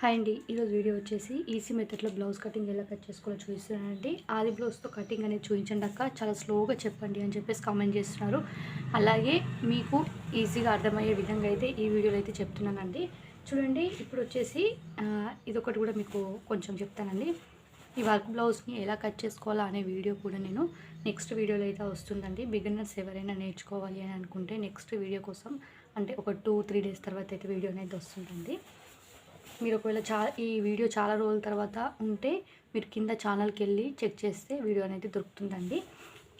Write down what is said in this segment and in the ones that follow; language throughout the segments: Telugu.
హాయ్ అండి. ఈరోజు వీడియో వచ్చేసి ఈసీ మెథడ్లో బ్లౌజ్ కటింగ్ ఎలా కట్ చేసుకోవాలో చూపిస్తున్నానండి. ఆది బ్లౌజ్తో కటింగ్ అనేది చూపించండి అక్క. చాలా స్లోగా చెప్పండి అని చెప్పేసి కామెంట్ చేస్తున్నారు. అలాగే మీకు ఈజీగా అర్థమయ్యే విధంగా అయితే ఈ వీడియోలో అయితే చెప్తున్నానండి. చూడండి ఇప్పుడు వచ్చేసి ఇదొకటి కూడా మీకు కొంచెం చెప్తానండి. ఈ వర్క్ బ్లౌజ్ని ఎలా కట్ చేసుకోవాలా అనే వీడియో కూడా నేను నెక్స్ట్ వీడియోలో అయితే వస్తుందండి. బిగినర్స్ ఎవరైనా నేర్చుకోవాలి అని అనుకుంటే నెక్స్ట్ వీడియో కోసం అంటే ఒక టూ త్రీ డేస్ తర్వాత అయితే వీడియో అనేది వస్తుందండి. మీరు ఒకవేళ చా ఈ వీడియో చాలా రోజుల తర్వాత ఉంటే మీరు కింద ఛానల్కి వెళ్ళి చెక్ చేస్తే వీడియో అనేది దొరుకుతుందండి.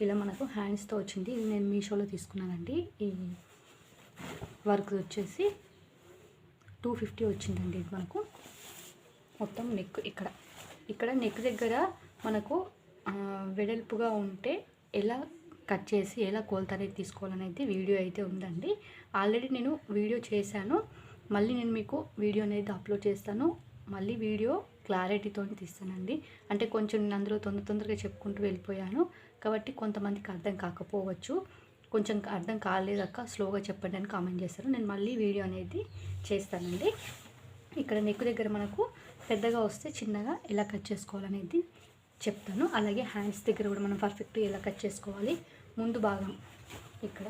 ఇలా మనకు హ్యాండ్స్తో వచ్చింది. ఇది నేను మీషోలో తీసుకున్నానండి. ఈ వర్క్ వచ్చేసి టూ ఫిఫ్టీ వచ్చిందండి ఇది మనకు. మొత్తం నెక్ ఇక్కడ. ఇక్కడ నెక్ దగ్గర మనకు వెడల్పుగా ఉంటే ఎలా కట్ చేసి ఎలా కొలత అనేది తీసుకోవాలనేది వీడియో అయితే ఉందండి. ఆల్రెడీ నేను వీడియో చేశాను. మళ్ళీ నేను మీకు వీడియో అనేది అప్లోడ్ చేస్తాను. మళ్ళీ వీడియో క్లారిటీతో తీస్తానండి. అంటే కొంచెం నేను అందులో తొందర తొందరగా చెప్పుకుంటూ వెళ్ళిపోయాను. కాబట్టి కొంతమందికి అర్థం కాకపోవచ్చు. కొంచెం అర్థం కాలేదక్క స్లోగా చెప్పండి అని కామెంట్ చేస్తారు. నేను మళ్ళీ వీడియో అనేది చేస్తానండి. ఇక్కడ నెక్ దగ్గర మనకు పెద్దగా వస్తే చిన్నగా ఎలా కట్ చేసుకోవాలనేది చెప్తాను. అలాగే హ్యాండ్స్ దగ్గర కూడా మనం పర్ఫెక్ట్ ఎలా కట్ చేసుకోవాలి. ముందు భాగం ఇక్కడ.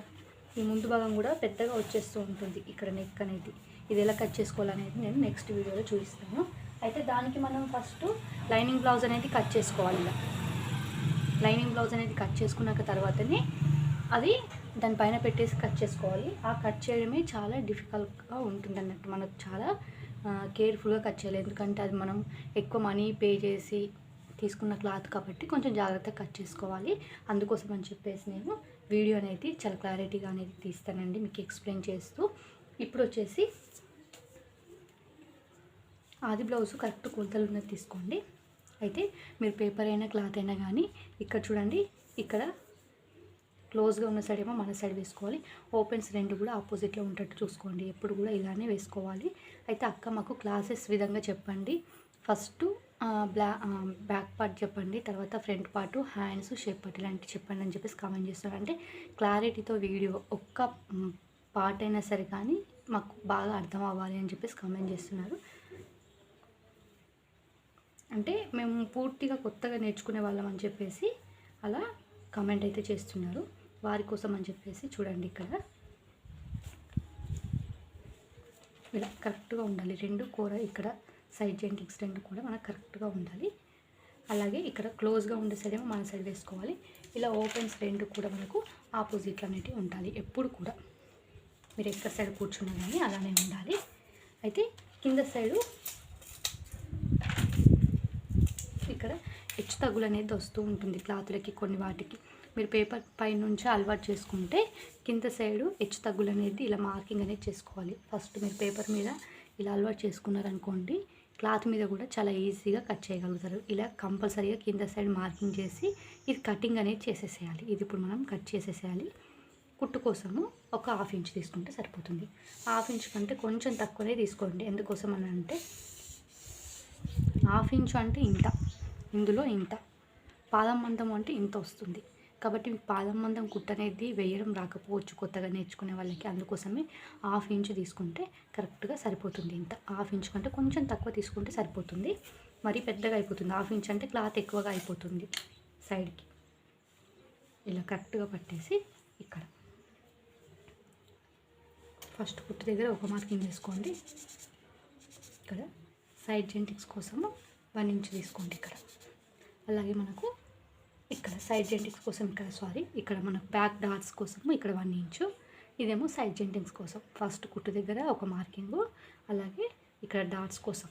ఈ ముందు భాగం కూడా పెద్దగా వచ్చేస్తూ ఉంటుంది ఇక్కడ నెక్ అనేది. ఇది ఎలా కట్ చేసుకోవాలనేది నేను నెక్స్ట్ వీడియోలో చూపిస్తాను. అయితే దానికి మనం ఫస్ట్ లైనింగ్ బ్లౌజ్ అనేది కట్ చేసుకోవాలి ఇలా. లైనింగ్ బ్లౌజ్ అనేది కట్ చేసుకున్నాక తర్వాతనే అది దానిపైన పెట్టేసి కట్ చేసుకోవాలి. ఆ కట్ చేయడమే చాలా డిఫికల్ట్గా ఉంటుంది అన్నట్టు మనకు చాలా కేర్ఫుల్గా కట్ చేయాలి. ఎందుకంటే అది మనం ఎక్కువ మనీ పే చేసి తీసుకున్న క్లాత్ కాబట్టి కొంచెం జాగ్రత్తగా కట్ చేసుకోవాలి. అందుకోసం అని చెప్పేసి నేను వీడియో అనేది చాలా క్లారిటీగా అనేది తీస్తానండి మీకు ఎక్స్ప్లెయిన్ చేస్తూ. ఇప్పుడు వచ్చేసి ఆది బ్లౌజ్ కరెక్ట్ కొలతలు ఉన్నది తీసుకోండి. అయితే మీరు పేపర్ అయినా క్లాత్ అయినా కానీ ఇక్కడ చూడండి ఇక్కడ క్లోజ్గా ఉన్న సైడ్ ఏమో మన సైడ్ వేసుకోవాలి. ఓపెన్స్ రెండు కూడా ఆపోజిట్లో ఉండేట్టు చూసుకోండి. ఎప్పుడు కూడా ఇలానే వేసుకోవాలి. అయితే అక్క మాకు క్లాసెస్ విధంగా చెప్పండి. ఫస్ట్ బ్లా బ్యాక్ పార్ట్ చెప్పండి తర్వాత front part hands shape part ఇలాంటివి చెప్పండి అని చెప్పేసి కామెంట్ చేస్తారు అంటే క్లారిటీతో వీడియో ఒక్క పార్ట్ అయినా సరే కానీ మాకు బాగా అర్థం అవ్వాలి అని చెప్పేసి కామెంట్ చేస్తున్నారు. అంటే మేము పూర్తిగా కొత్తగా నేర్చుకునే వాళ్ళం అని చెప్పేసి అలా కామెంట్ అయితే చేస్తున్నారు. వారి కోసం అని చెప్పేసి చూడండి ఇక్కడ. ఇలా కరెక్ట్గా ఉండాలి. రెండు కూర ఇక్కడ సైడ్ జాయింటింగ్స్ రెండు కూడా మనకు కరెక్ట్గా ఉండాలి. అలాగే ఇక్కడ క్లోజ్గా ఉండే సైడ్ ఏమో మన సైడ్ వేసుకోవాలి. ఇలా ఓపెన్స్ రెండు కూడా మనకు ఆపోజిట్లు అనేటివి ఉండాలి ఎప్పుడు కూడా. మీరు ఎక్కడ సైడ్ కూర్చున్నా కానీ అలానే ఉండాలి. అయితే కింద సైడు ఇక్కడ హెచ్చు తగ్గులు అనేది వస్తూ ఉంటుంది క్లాతులకి కొన్ని వాటికి. మీరు పేపర్ పై నుంచి అలవాటు చేసుకుంటే కింద సైడు హెచ్చు తగ్గులు అనేది ఇలా మార్కింగ్ అనేది చేసుకోవాలి. ఫస్ట్ మీరు పేపర్ మీద ఇలా అలవాటు చేసుకున్నారనుకోండి క్లాత్ మీద కూడా చాలా ఈజీగా కట్ చేయగలుగుతారు. ఇలా కంపల్సరీగా కింద సైడ్ మార్కింగ్ చేసి ఇది కటింగ్ అనేది చేసేసేయాలి. ఇది ఇప్పుడు మనం కట్ చేసేసేయాలి. కుట్టు కోసము ఒక హాఫ్ ఇంచ్ తీసుకుంటే సరిపోతుంది. హాఫ్ ఇంచ్ కంటే కొంచెం తక్కువనే తీసుకోండి. ఎందుకోసం అని అంటే హాఫ్ ఇంచు అంటే ఇంత ఇందులో ఇంత పాదం మందం అంటే ఇంత వస్తుంది. కాబట్టి పాదం మందం కుట్ట అనేది వేయడం రాకపోవచ్చు కొత్తగా నేర్చుకునే వాళ్ళకి. అందుకోసమే హాఫ్ ఇంచు తీసుకుంటే కరెక్ట్గా సరిపోతుంది. ఇంత హాఫ్ ఇంచు కంటే కొంచెం తక్కువ తీసుకుంటే సరిపోతుంది. మరీ పెద్దగా అయిపోతుంది. హాఫ్ ఇంచ్ అంటే క్లాత్ ఎక్కువగా అయిపోతుంది సైడ్కి. ఇలా కరెక్ట్గా పట్టేసి ఇక్కడ. ఫస్ట్ కుట్టు దగ్గర ఒక మార్కింగ్ వేసుకోండి ఇక్కడ సైడ్ జెంటిక్స్ కోసము వన్ ఇంచ్ తీసుకోండి ఇక్కడ. అలాగే మనకు ఇక్కడ సైడ్ జెంటిక్స్ కోసం ఇక్కడ సారీ ఇక్కడ మనకు బ్యాక్ డాట్స్ కోసము ఇక్కడ వన్ ఇంచు ఇదేమో సైడ్ జెంటింగ్స్ కోసం. ఫస్ట్ కుట్టు దగ్గర ఒక మార్కింగు అలాగే ఇక్కడ డాట్స్ కోసం.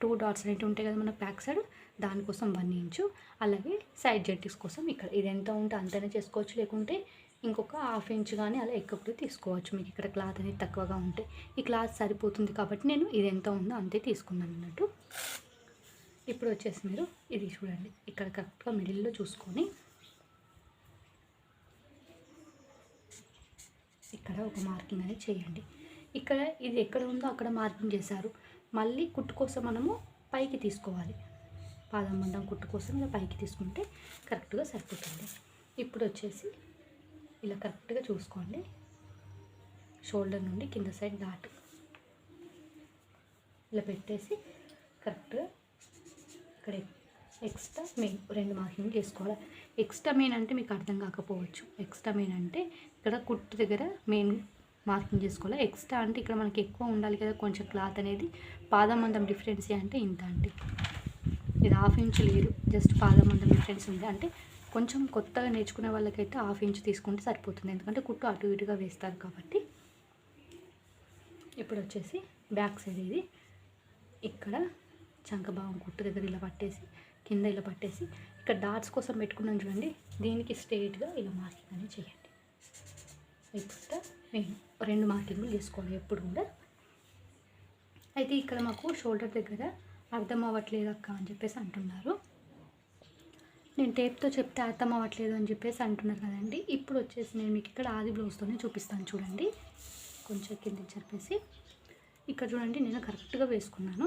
టూ డాట్స్ అనేవి ఉంటాయి కదా మన బ్యాక్ సైడ్ దానికోసం వన్ ఇంచు అలాగే సైడ్ జెంటిక్స్ కోసం ఇక్కడ. ఇది ఎంత ఉంటే అంతనే చేసుకోవచ్చు. లేకుంటే ఇంకొక హాఫ్ ఇంచ్ కానీ అలా ఎక్కువ కూడా తీసుకోవచ్చు. మీకు ఇక్కడ క్లాత్ అనేది తక్కువగా ఉంటే. ఈ క్లాత్ సరిపోతుంది కాబట్టి నేను ఇది ఎంత ఉందో అంతే తీసుకున్నాను అన్నట్టు. ఇప్పుడు వచ్చేసి మీరు ఇది చూడండి. ఇక్కడ కరెక్ట్గా మిడిల్లో చూసుకొని ఇక్కడ ఒక మార్కింగ్ అనేది చేయండి. ఇక్కడ ఇది ఎక్కడ ఉందో అక్కడ మార్కింగ్ చేశారు. మళ్ళీ కుట్టు కోసం మనము పైకి తీసుకోవాలి. పాదం మందం కుట్టు కోసం ఇలా పైకి తీసుకుంటే కరెక్ట్గా సరిపోతుంది. ఇప్పుడు వచ్చేసి ఇలా కరెక్ట్గా చూసుకోండి. షోల్డర్ నుండి కింద సైడ్ డాట్ ఇలా పెట్టేసి కరెక్ట్గా ఇక్కడ. ఎక్స్ట్రా మెయిన్ రెండు మార్కింగ్ చేసుకోవాలి. ఎక్స్ట్రా మెయిన్ అంటే మీకు అర్థం కాకపోవచ్చు. ఎక్స్ట్రా మెయిన్ అంటే ఇక్కడ కుట్టు దగ్గర మెయిన్ మార్కింగ్ చేసుకోవాలి. ఎక్స్ట్రా అంటే ఇక్కడ మనకి ఎక్కువ ఉండాలి కదా కొంచెం క్లాత్ అనేది. పాదం మందం డిఫరెన్స్ అంటే ఇంత అండి. ఇది హాఫ్ ఇంచ్ లేదు జస్ట్ పాదమందం డిఫరెన్స్ ఉంది. అంటే కొంచెం కొత్తగా నేర్చుకునే వాళ్ళకైతే హాఫ్ ఇంచ్ తీసుకుంటే సరిపోతుంది. ఎందుకంటే కుట్టు అటు ఇటుగా వేస్తారు కాబట్టి. ఇప్పుడు వచ్చేసి బ్యాక్ సైడ్ ఇది. ఇక్కడ చంక కుట్టు దగ్గర ఇలా పట్టేసి కింద ఇలా పట్టేసి ఇక్కడ డాట్స్ కోసం పెట్టుకున్నాను చూడండి. దీనికి స్ట్రేట్గా ఇలా మార్కింగ్ అనేది చేయండి. ఇక్కడ నేను రెండు మార్కింగ్లు చేసుకోవాలి ఎప్పుడు కూడా. అయితే ఇక్కడ మాకు షోల్డర్ దగ్గర అర్థం అవ్వట్లేదు అక్క అని చెప్పేసి అంటున్నారు. నేను టేప్తో చెప్తే అర్థం అవ్వట్లేదు అని చెప్పేసి అంటున్నారు కదండి. ఇప్పుడు వచ్చేసి నేను మీకు ఇక్కడ ఆది బ్లౌజ్తోనే చూపిస్తాను చూడండి. కొంచెం కింద చెప్పేసి ఇక్కడ చూడండి నేను కరెక్ట్గా వేసుకున్నాను.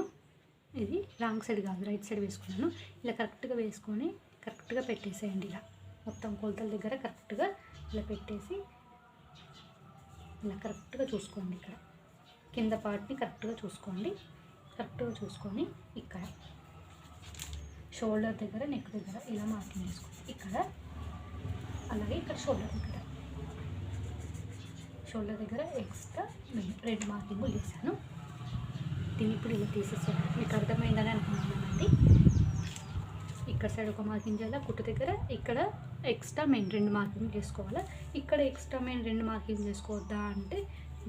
ఇది రాంగ్ సైడ్ కాదు రైట్ సైడ్ వేసుకున్నాను. ఇలా కరెక్ట్గా వేసుకొని కరెక్ట్గా పెట్టేసేయండి ఇలా. మొత్తం కొలతల దగ్గర కరెక్ట్గా ఇలా పెట్టేసి ఇలా కరెక్ట్గా చూసుకోండి ఇక్కడ. కింద పార్ట్ని కరెక్ట్గా చూసుకోండి. కరెక్ట్గా చూసుకొని ఇక్కడ. షోల్డర్ దగ్గర నెక్ దగ్గర ఇలా మార్కింగ్ వేసుకోండి. ఇక్కడ. అలాగే ఇక్కడ షోల్డర్ దగ్గర. షోల్డర్ దగ్గర ఎక్స్ట్రా రెండు మార్కింగ్లు వేసాను దీన్ని ఇప్పుడు ఇలా తీసేసాను మీకు అర్థమైందని అనుకుంటున్నానండి. ఇక్కడ సైడ్ ఒక మార్కింగ్ చేయాలి? కుట్టు దగ్గర ఇక్కడ ఎక్స్ట్రా మెయిన్ రెండు మార్కింగ్ చేసుకోవాలా? ఇక్కడ ఎక్స్ట్రా మెయిన్ రెండు మార్కింగ్ చేసుకోవద్దా అంటే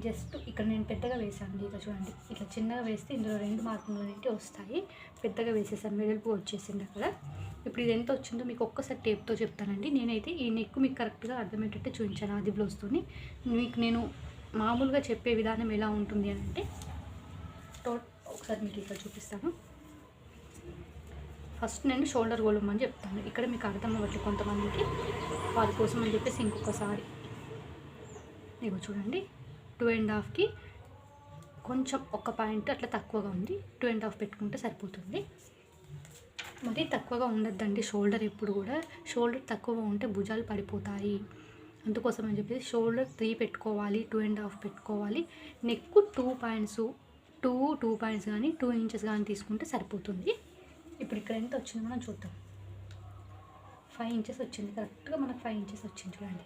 జస్ట్ ఇక్కడ నేను పెద్దగా వేసాను ఇక చూడండి. ఇట్లా చిన్నగా వేస్తే ఇందులో రెండు మార్కింగ్లు అనేవి వస్తాయి. పెద్దగా వేసేసాను వెడల్పు వచ్చేసింది అక్కడ. ఇప్పుడు ఇది ఎంత వచ్చిందో మీకు ఒక్కసారి టేప్తో చెప్తానండి. నేనైతే ఈ నెక్ మీకు కరెక్ట్గా అర్థమయ్యేటట్టు చూపించాను అది బ్లౌజ్తోని. మీకు నేను మామూలుగా చెప్పే విధానం ఎలా ఉంటుంది అని అంటే టోట్ ఒకసారి మీకు ఇక్కడ చూపిస్తాను. ఫస్ట్ నేను షోల్డర్ గోలమని చెప్తాను. ఇక్కడ మీకు అర్థం అవ్వట్లేదు కొంతమందికి. వారి కోసం అని చెప్పేసి ఇంకొకసారి. ఇగో చూడండి. టూ అండ్ హాఫ్కి కొంచెం ఒక పాయింట్ అట్లా తక్కువగా ఉంది. టూ అండ్ హాఫ్ పెట్టుకుంటే సరిపోతుంది. మరి తక్కువగా ఉండద్దండి షోల్డర్ ఎప్పుడు కూడా. షోల్డర్ తక్కువగా ఉంటే భుజాలు పడిపోతాయి. అందుకోసం అని చెప్పేసి షోల్డర్ త్రీ పెట్టుకోవాలి టూ అండ్ హాఫ్ పెట్టుకోవాలి. Neck two points two two points కానీ టూ ఇంచెస్ కానీ తీసుకుంటే సరిపోతుంది. ఇప్పుడు ఇక్కడ ఎంత వచ్చిందో మనం చూద్దాం. ఫైవ్ ఇంచెస్ వచ్చింది. కరెక్ట్గా మనకు ఫైవ్ ఇంచెస్ వచ్చింది చూడండి.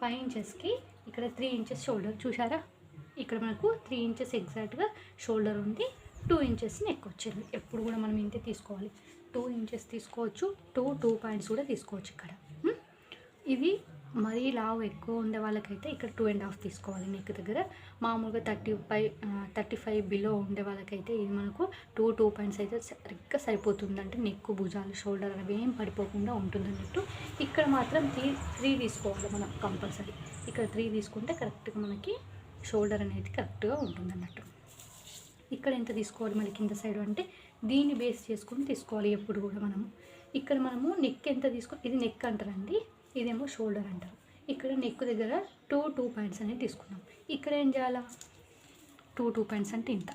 ఫైవ్ ఇంచెస్కి ఇక్కడ త్రీ ఇంచెస్ షోల్డర్ చూసారా ఇక్కడ మనకు త్రీ ఇంచెస్ ఎగ్జాక్ట్గా షోల్డర్ ఉంది. టూ ఇంచెస్ నెక్ వచ్చింది. ఎప్పుడు కూడా మనం ఇంతే తీసుకోవాలి. టూ ఇంచెస్ తీసుకోవచ్చు. టూ టూ పాయింట్స్ కూడా తీసుకోవచ్చు ఇక్కడ. ఇది మరీ లావు ఎక్కువ ఉండే వాళ్ళకైతే ఇక్కడ టూ అండ్ హాఫ్ తీసుకోవాలి. నెక్ దగ్గర మామూలుగా thirty five thirty five below ఉండే వాళ్ళకైతే ఇది మనకు టూ టూ పాయింట్స్ అయితే సరిగ్గా సరిపోతుంది అంటే నెక్ భుజాలు షోల్డర్ అవి ఏం పడిపోకుండా ఉంటుంది అన్నట్టు ఇక్కడ మాత్రం త్రీ త్రీ తీసుకోవాలి మనం కంపల్సరీ ఇక్కడ త్రీ తీసుకుంటే కరెక్ట్గా మనకి షోల్డర్ అనేది కరెక్ట్గా ఉంటుంది అన్నట్టు ఇక్కడ ఎంత తీసుకోవాలి మనకి కింద సైడ్ అంటే దీన్ని బేస్ చేసుకొని తీసుకోవాలి ఎప్పుడు కూడా మనము. ఇక్కడ మనము నెక్ ఎంత తీసుకో ఇది నెక్ అంటారండి. ఇదేమో షోల్డర్ అంటారు. ఇక్కడ నెక్ దగ్గర టూ టూ పాయింట్స్ అనేది తీసుకున్నాం. ఇక్కడ ఏం చేయాలా? టూ టూ పాయింట్స్ అంటే ఇంత.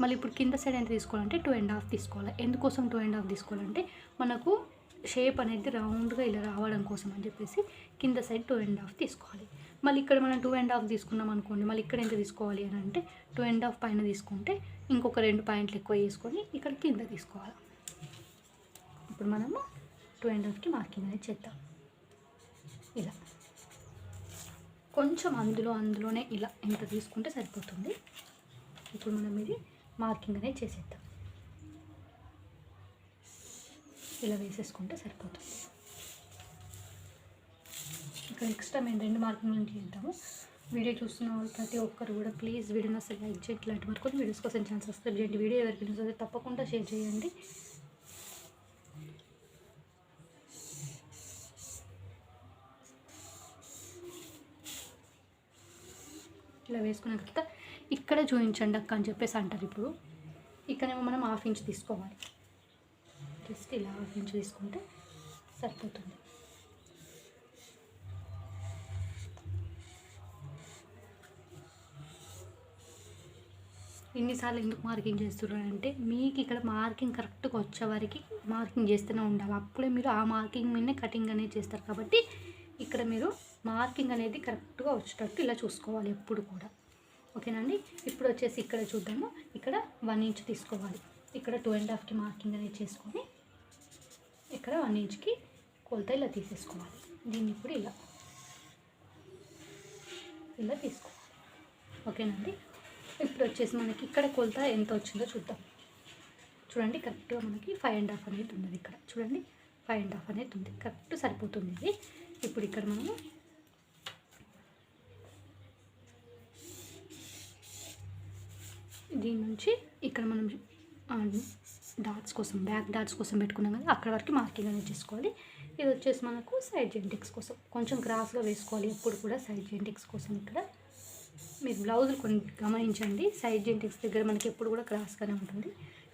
మళ్ళీ ఇప్పుడు కింద సైడ్ ఎంత తీసుకోవాలంటే టూ అండ్ హాఫ్ తీసుకోవాలి. ఎందుకోసం టూ అండ్ హాఫ్ తీసుకోవాలంటే మనకు షేప్ అనేది రౌండ్గా ఇలా రావడం కోసం అని చెప్పేసి కింద సైడ్ టూ అండ్ హాఫ్ తీసుకోవాలి. మళ్ళీ ఇక్కడ మనం టూ అండ్ హాఫ్ తీసుకున్నాం అనుకోండి మళ్ళీ ఇక్కడ ఎంత తీసుకోవాలి అని అంటే టూ అండ్ హాఫ్ పైన తీసుకుంటే ఇంకొక రెండు పాయింట్లు ఎక్కువ వేసుకొని ఇక్కడ కింద తీసుకోవాలి. ఇప్పుడు మనము టూ అండ్ హాఫ్కి మార్కింగ్ అనేది చేద్దాం. ఇలా. కొంచెం అందులో అందులోనే ఇలా ఇంత తీసుకుంటే సరిపోతుంది. ఇప్పుడు మనం ఇది మార్కింగ్ అనేది చేసేద్దాం. ఇలా వేసేసుకుంటే సరిపోతుంది. ఇక్కడ ఎక్స్ట్రా మేము రెండు మార్కింగ్లు చేద్దాము. వీడియో చూస్తున్న వాళ్ళు ప్రతి ఒక్కరు కూడా ప్లీజ్ వీడియోని అసలు లైక్ చేయండి. ఇలాంటి వరకు వీడియోస్ కోసం ఛాన్స్ సబ్స్క్రైబ్ చేయండి. వీడియో ఎవరికి తప్పకుండా షేర్ చేయండి. ఇలా వేసుకున్న తర్వాత ఇక్కడ చూపించండి అక్క అని చెప్పేసి అంటారు ఇప్పుడు. ఇక్కడేమో మనం హాఫ్ ఇంచ్ తీసుకోవాలి. జస్ట్ ఇలా హాఫ్ ఇంచ్ తీసుకుంటే సరిపోతుంది. ఎన్నిసార్లు ఎందుకు మార్కింగ్ చేస్తున్నారంటే మీకు ఇక్కడ మార్కింగ్ కరెక్ట్గా వచ్చే వరకు మార్కింగ్ చేస్తూనే ఉండాలి. అప్పుడే మీరు ఆ మార్కింగ్ మీదనే కటింగ్ అనేది చేస్తారు కాబట్టి ఇక్కడ మీరు మార్కింగ్ అనేది కరెక్ట్గా వచ్చేటట్టు ఇలా చూసుకోవాలి ఎప్పుడు కూడా. ఓకేనండి? ఇప్పుడు వచ్చేసి ఇక్కడ చూద్దాము. ఇక్కడ వన్ ఇంచ్ తీసుకోవాలి. ఇక్కడ టూ అండ్ హాఫ్కి మార్కింగ్ అనేది చేసుకొని ఇక్కడ వన్ ఇంచ్కి కొలత ఇలా తీసేసుకోవాలి. దీన్ని ఇప్పుడు ఇలా. ఇలా తీసుకోవాలి. ఓకేనండి? ఇప్పుడు వచ్చేసి మనకి ఇక్కడ కొలత ఎంత వచ్చిందో చూద్దాం. చూడండి కరెక్ట్గా మనకి ఫైవ్ అండ్ హాఫ్ అనేది ఉన్నది ఇక్కడ. చూడండి ఫైవ్ అండ్ హాఫ్ అనేది ఉంది. కరెక్ట్ సరిపోతుంది ఇది. ఇప్పుడు ఇక్కడ మనము దీని నుంచి ఇక్కడ మనం డాట్స్ కోసం బ్యాక్ డాట్స్ కోసం పెట్టుకున్నాం కదా అక్కడ వరకు మార్కింగ్ అనేది చేసుకోవాలి. ఇది వచ్చేసి మనకు సైడ్ జెంటిక్స్ కోసం కొంచెం క్రాస్గా వేసుకోవాలి ఎప్పుడు కూడా సైడ్ జెంటిక్స్ కోసం ఇక్కడ. మీరు బ్లౌజులు కొన్ని గమనించండి సైడ్ జెంటిక్స్ దగ్గర మనకి ఎప్పుడు కూడా క్రాస్గానే ఉంటుంది.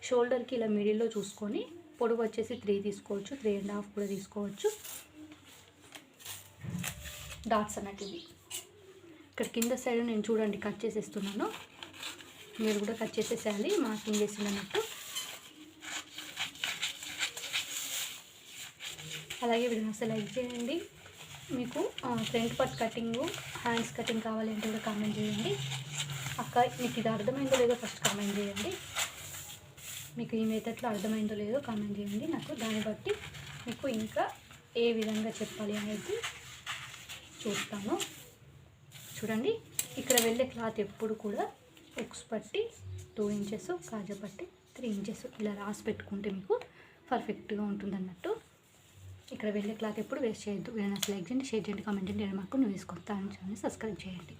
షోల్డర్కి ఇలా మిడిల్లో చూసుకొని పొడవు వచ్చేసి త్రీ తీసుకోవచ్చు త్రీ అండ్ హాఫ్ కూడా తీసుకోవచ్చు. డాట్స్ అన్నట్టు ఇవి ఇక్కడ కింద సైడ్ నేను చూడండి కట్ చేసేస్తున్నాను. మీరు కూడా కట్ చేసేసేయాలి మార్కింగ్ చేసినట్టు అలాగే వీడియో అసలు లైక్ చేయండి. మీకు front part cutting hands cutting కావాలి అంటే కూడా కామెంట్ చేయండి. అక్క మీకు ఇది అర్థమైందో లేదో ఫస్ట్ కామెంట్ చేయండి. మీకు ఈ మెథడ్లో అర్థమైందో లేదో కామెంట్ చేయండి. నాకు దాన్ని బట్టి మీకు ఇంకా ఏ విధంగా చెప్పాలి అనేది చూస్తాను. చూడండి ఇక్కడ వెళ్ళే క్లాత్ ఎప్పుడు కూడా ఉక్స్ పట్టి టూ ఇంచెస్ కాజా పట్టి త్రీ ఇంచెస్ ఇలా రాసి పెట్టుకుంటే మీకు పర్ఫెక్ట్గా ఉంటుంది అన్నట్టు ఇక్కడ వెళ్ళే క్లాత్ ఎప్పుడు వేస్ట్ చేయొద్దు. ఏదైనా లైక్ చేయండి షేర్ చేయండి కామెంట్ చేయండి మాకు నువ్వు వేసుకొస్తాను సబ్స్క్రైబ్ చేయండి.